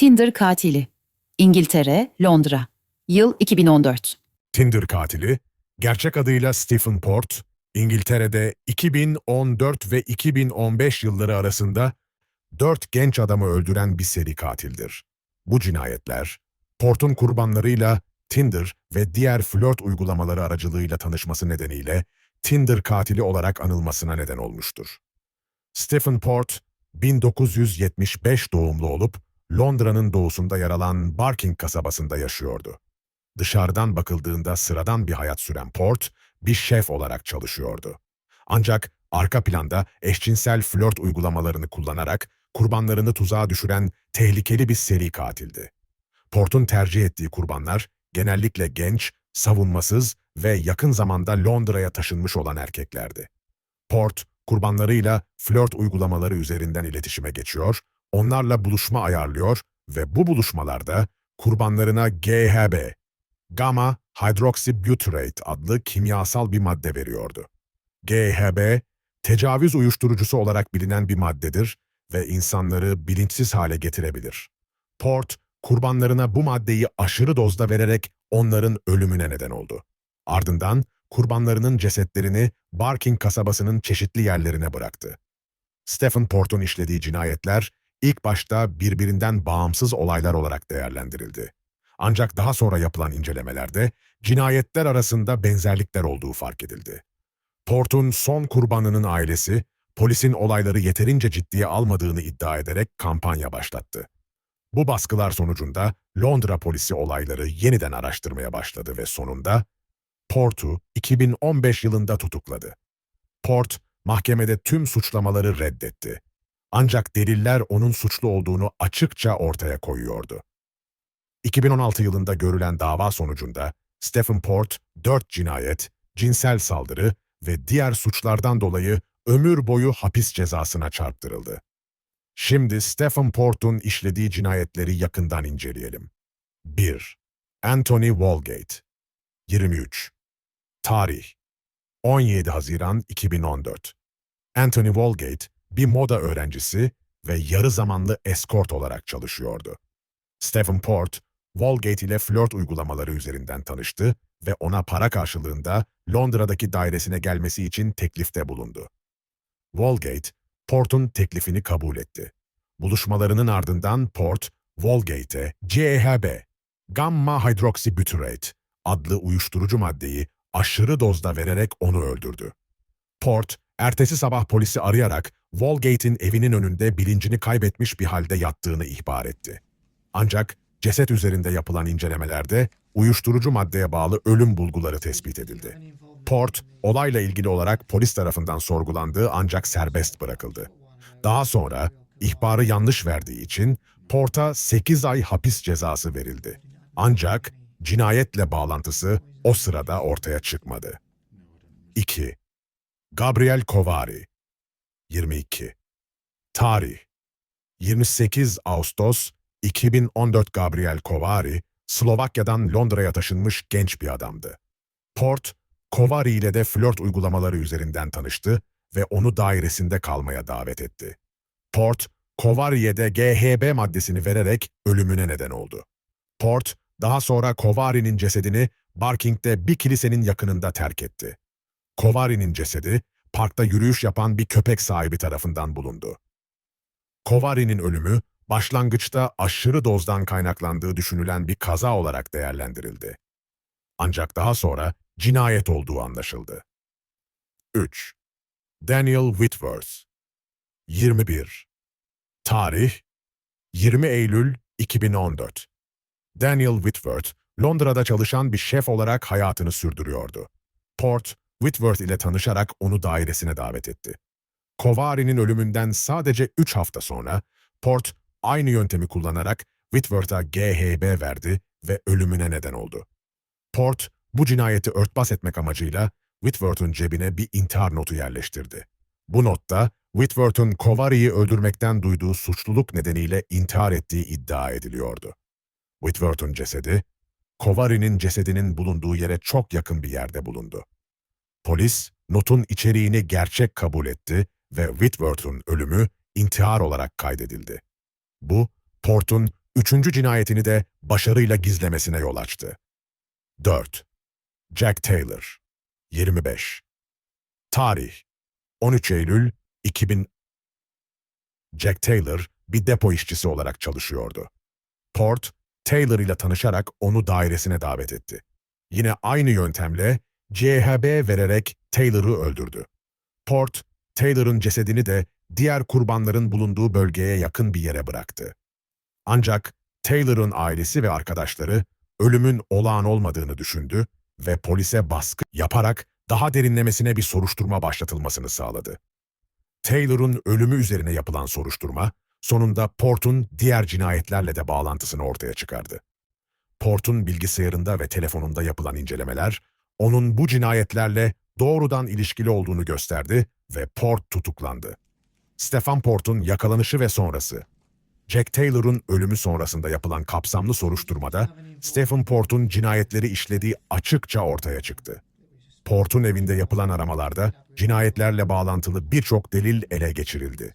Tinder katili. İngiltere, Londra. Yıl 2014. Tinder katili, gerçek adıyla Stephen Port, İngiltere'de 2014 ve 2015 yılları arasında dört genç adamı öldüren bir seri katildir. Bu cinayetler, Port'un kurbanlarıyla Tinder ve diğer flört uygulamaları aracılığıyla tanışması nedeniyle Tinder katili olarak anılmasına neden olmuştur. Stephen Port, 1975 doğumlu olup Londra'nın doğusunda yer alan Barking kasabasında yaşıyordu. Dışarıdan bakıldığında sıradan bir hayat süren Port, bir şef olarak çalışıyordu. Ancak arka planda eşcinsel flört uygulamalarını kullanarak kurbanlarını tuzağa düşüren tehlikeli bir seri katildi. Port'un tercih ettiği kurbanlar genellikle genç, savunmasız ve yakın zamanda Londra'ya taşınmış olan erkeklerdi. Port, kurbanlarıyla flört uygulamaları üzerinden iletişime geçiyor, onlarla buluşma ayarlıyor ve bu buluşmalarda kurbanlarına GHB, gamma hydroxybutyrate adlı kimyasal bir madde veriyordu. GHB, tecavüz uyuşturucusu olarak bilinen bir maddedir ve insanları bilinçsiz hale getirebilir. Port, kurbanlarına bu maddeyi aşırı dozda vererek onların ölümüne neden oldu. Ardından kurbanlarının cesetlerini Barking kasabasının çeşitli yerlerine bıraktı. Stephen Port'un işlediği cinayetler ilk başta birbirinden bağımsız olaylar olarak değerlendirildi. Ancak daha sonra yapılan incelemelerde cinayetler arasında benzerlikler olduğu fark edildi. Port'un son kurbanının ailesi, polisin olayları yeterince ciddiye almadığını iddia ederek kampanya başlattı. Bu baskılar sonucunda Londra polisi olayları yeniden araştırmaya başladı ve sonunda Port'u 2015 yılında tutukladı. Port, mahkemede tüm suçlamaları reddetti. Ancak deliller onun suçlu olduğunu açıkça ortaya koyuyordu. 2016 yılında görülen dava sonucunda Stephen Port, 4 cinayet, cinsel saldırı ve diğer suçlardan dolayı ömür boyu hapis cezasına çarptırıldı. Şimdi Stephen Port'un işlediği cinayetleri yakından inceleyelim. 1. Anthony Walgate 23. Tarih 17 Haziran 2014 Anthony Walgate bir moda öğrencisi ve yarı zamanlı eskort olarak çalışıyordu. Stephen Port, Walgate ile flört uygulamaları üzerinden tanıştı ve ona para karşılığında Londra'daki dairesine gelmesi için teklifte bulundu. Walgate, Port'un teklifini kabul etti. Buluşmalarının ardından Port, Walgate'e GHB, gamma hydroxybutyrate adlı uyuşturucu maddeyi aşırı dozda vererek onu öldürdü. Port, ertesi sabah polisi arayarak Walgate'in evinin önünde bilincini kaybetmiş bir halde yattığını ihbar etti. Ancak ceset üzerinde yapılan incelemelerde uyuşturucu maddeye bağlı ölüm bulguları tespit edildi. Port, olayla ilgili olarak polis tarafından sorgulandığı ancak serbest bırakıldı. Daha sonra ihbarı yanlış verdiği için Port'a 8 ay hapis cezası verildi. Ancak cinayetle bağlantısı o sırada ortaya çıkmadı. 2. Gabriel Kovari 22. Tarih 28 Ağustos 2014 Gabriel Kovari, Slovakya'dan Londra'ya taşınmış genç bir adamdı. Port, Kovari ile de flört uygulamaları üzerinden tanıştı ve onu dairesinde kalmaya davet etti. Port, Kovari'ye de GHB maddesini vererek ölümüne neden oldu. Port, daha sonra Kovari'nin cesedini Barking'de bir kilisenin yakınında terk etti. Kovari'nin cesedi, parkta yürüyüş yapan bir köpek sahibi tarafından bulundu. Kovari'nin ölümü, başlangıçta aşırı dozdan kaynaklandığı düşünülen bir kaza olarak değerlendirildi. Ancak daha sonra cinayet olduğu anlaşıldı. 3. Daniel Whitworth 21. Tarih 20 Eylül 2014 Daniel Whitworth, Londra'da çalışan bir şef olarak hayatını sürdürüyordu. Port, Whitworth ile tanışarak onu dairesine davet etti. Kovari'nin ölümünden sadece 3 hafta sonra, Port aynı yöntemi kullanarak Whitworth'a GHB verdi ve ölümüne neden oldu. Port, bu cinayeti örtbas etmek amacıyla Whitworth'un cebine bir intihar notu yerleştirdi. Bu notta Whitworth'un Kovari'yi öldürmekten duyduğu suçluluk nedeniyle intihar ettiği iddia ediliyordu. Whitworth'un cesedi, Kovari'nin cesedinin bulunduğu yere çok yakın bir yerde bulundu. Polis, notun içeriğini gerçek kabul etti ve Whitworth'un ölümü intihar olarak kaydedildi. Bu, Port'un üçüncü cinayetini de başarıyla gizlemesine yol açtı. 4. Jack Taylor 25 Tarih 13 Eylül 2000 Jack Taylor bir depo işçisi olarak çalışıyordu. Port, Taylor ile tanışarak onu dairesine davet etti. Yine aynı yöntemle CHB vererek Taylor'ı öldürdü. Port, Taylor'ın cesedini de diğer kurbanların bulunduğu bölgeye yakın bir yere bıraktı. Ancak Taylor'ın ailesi ve arkadaşları ölümün olağan olmadığını düşündü ve polise baskı yaparak daha derinlemesine bir soruşturma başlatılmasını sağladı. Taylor'un ölümü üzerine yapılan soruşturma, sonunda Port'un diğer cinayetlerle de bağlantısını ortaya çıkardı. Port'un bilgisayarında ve telefonunda yapılan incelemeler, onun bu cinayetlerle doğrudan ilişkili olduğunu gösterdi ve Port tutuklandı. Stefan Port'un yakalanışı ve sonrası. Jack Taylor'un ölümü sonrasında yapılan kapsamlı soruşturmada, Stephen Port'un cinayetleri işlediği açıkça ortaya çıktı. Port'un evinde yapılan aramalarda cinayetlerle bağlantılı birçok delil ele geçirildi.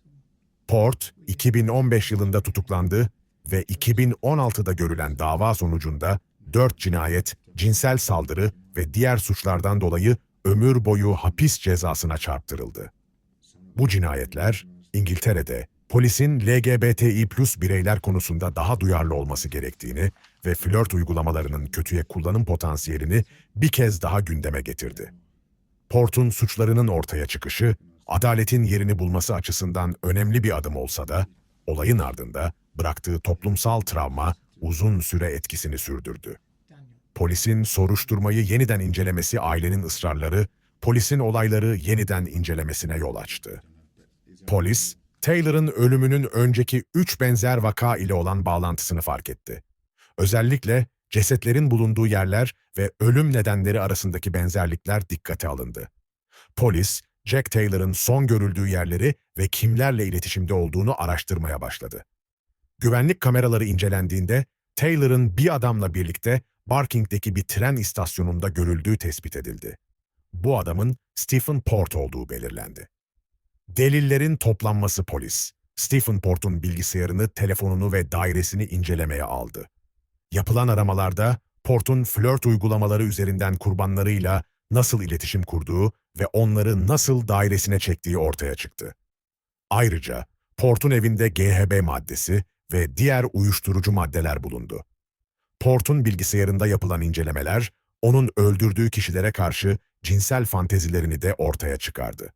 Port, 2015 yılında tutuklandı ve 2016'da görülen dava sonucunda 4 cinayet, cinsel saldırı ve diğer suçlardan dolayı ömür boyu hapis cezasına çarptırıldı. Bu cinayetler, İngiltere'de polisin LGBTİ plus bireyler konusunda daha duyarlı olması gerektiğini ve flört uygulamalarının kötüye kullanım potansiyelini bir kez daha gündeme getirdi. Port'un suçlarının ortaya çıkışı, adaletin yerini bulması açısından önemli bir adım olsa da, olayın ardında bıraktığı toplumsal travma uzun süre etkisini sürdürdü. Polisin soruşturmayı yeniden incelemesi ailenin ısrarları, polisin olayları yeniden incelemesine yol açtı. Polis, Taylor'ın ölümünün önceki üç benzer vaka ile olan bağlantısını fark etti. Özellikle cesetlerin bulunduğu yerler ve ölüm nedenleri arasındaki benzerlikler dikkate alındı. Polis, Jack Taylor'ın son görüldüğü yerleri ve kimlerle iletişimde olduğunu araştırmaya başladı. Güvenlik kameraları incelendiğinde Taylor'ın bir adamla birlikte Barking'deki bir tren istasyonunda görüldüğü tespit edildi. Bu adamın Stephen Port olduğu belirlendi. Delillerin toplanması polis. Stephen Port'un bilgisayarını, telefonunu ve dairesini incelemeye aldı. Yapılan aramalarda Port'un flört uygulamaları üzerinden kurbanlarıyla nasıl iletişim kurduğu ve onları nasıl dairesine çektiği ortaya çıktı. Ayrıca Port'un evinde GHB maddesi ve diğer uyuşturucu maddeler bulundu. Port'un bilgisayarında yapılan incelemeler, onun öldürdüğü kişilere karşı cinsel fantezilerini de ortaya çıkardı.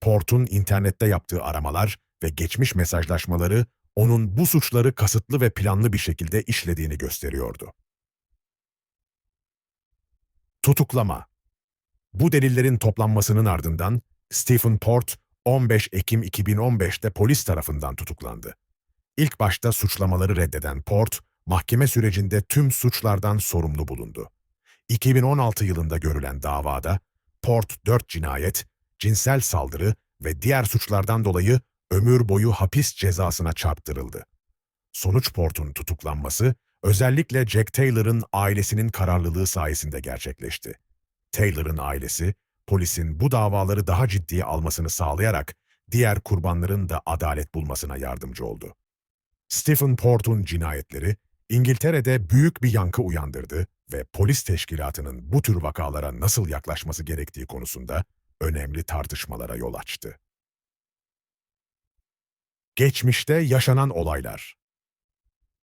Port'un internette yaptığı aramalar ve geçmiş mesajlaşmaları onun bu suçları kasıtlı ve planlı bir şekilde işlediğini gösteriyordu. Tutuklama Bu delillerin toplanmasının ardından Stephen Port 15 Ekim 2015'te polis tarafından tutuklandı. İlk başta suçlamaları reddeden Port, mahkeme sürecinde tüm suçlardan sorumlu bulundu. 2016 yılında görülen davada Port 4 cinayet, cinsel saldırı ve diğer suçlardan dolayı ömür boyu hapis cezasına çarptırıldı. Sonuç Port'un tutuklanması özellikle Jack Taylor'ın ailesinin kararlılığı sayesinde gerçekleşti. Taylor'ın ailesi, polisin bu davaları daha ciddiye almasını sağlayarak diğer kurbanların da adalet bulmasına yardımcı oldu. Stephen Port'un cinayetleri İngiltere'de büyük bir yankı uyandırdı ve polis teşkilatının bu tür vakalara nasıl yaklaşması gerektiği konusunda önemli tartışmalara yol açtı. Geçmişte yaşanan olaylar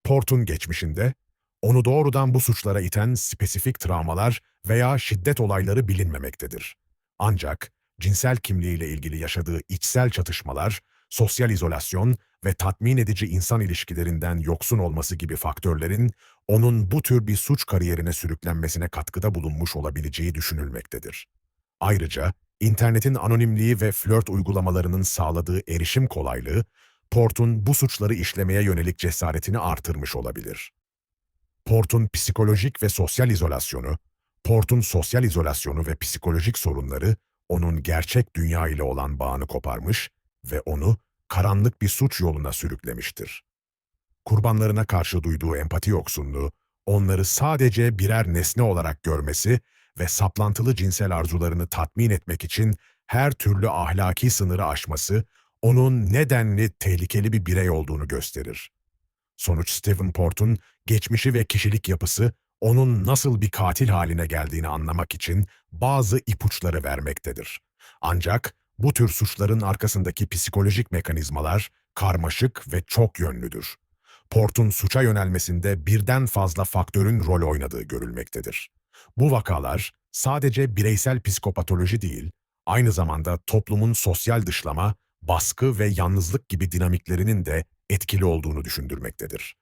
Port'un geçmişinde, onu doğrudan bu suçlara iten spesifik travmalar veya şiddet olayları bilinmemektedir. Ancak cinsel kimliğiyle ilgili yaşadığı içsel çatışmalar, sosyal izolasyon ve tatmin edici insan ilişkilerinden yoksun olması gibi faktörlerin onun bu tür bir suç kariyerine sürüklenmesine katkıda bulunmuş olabileceği düşünülmektedir. Ayrıca internetin anonimliği ve flört uygulamalarının sağladığı erişim kolaylığı, Port'un bu suçları işlemeye yönelik cesaretini artırmış olabilir. Port'un psikolojik ve sosyal izolasyonu, Port'un sosyal izolasyonu ve psikolojik sorunları onun gerçek dünya ile olan bağını koparmış ve onu karanlık bir suç yoluna sürüklemiştir. Kurbanlarına karşı duyduğu empati yoksunluğu, onları sadece birer nesne olarak görmesi ve saplantılı cinsel arzularını tatmin etmek için her türlü ahlaki sınırı aşması, onun nedenli tehlikeli bir birey olduğunu gösterir. Sonuç Stephen Port'un geçmişi ve kişilik yapısı onun nasıl bir katil haline geldiğini anlamak için bazı ipuçları vermektedir. Ancak bu tür suçların arkasındaki psikolojik mekanizmalar karmaşık ve çok yönlüdür. Port'un suça yönelmesinde birden fazla faktörün rol oynadığı görülmektedir. Bu vakalar sadece bireysel psikopatoloji değil, aynı zamanda toplumun sosyal dışlama, baskı ve yalnızlık gibi dinamiklerinin de etkili olduğunu düşündürmektedir.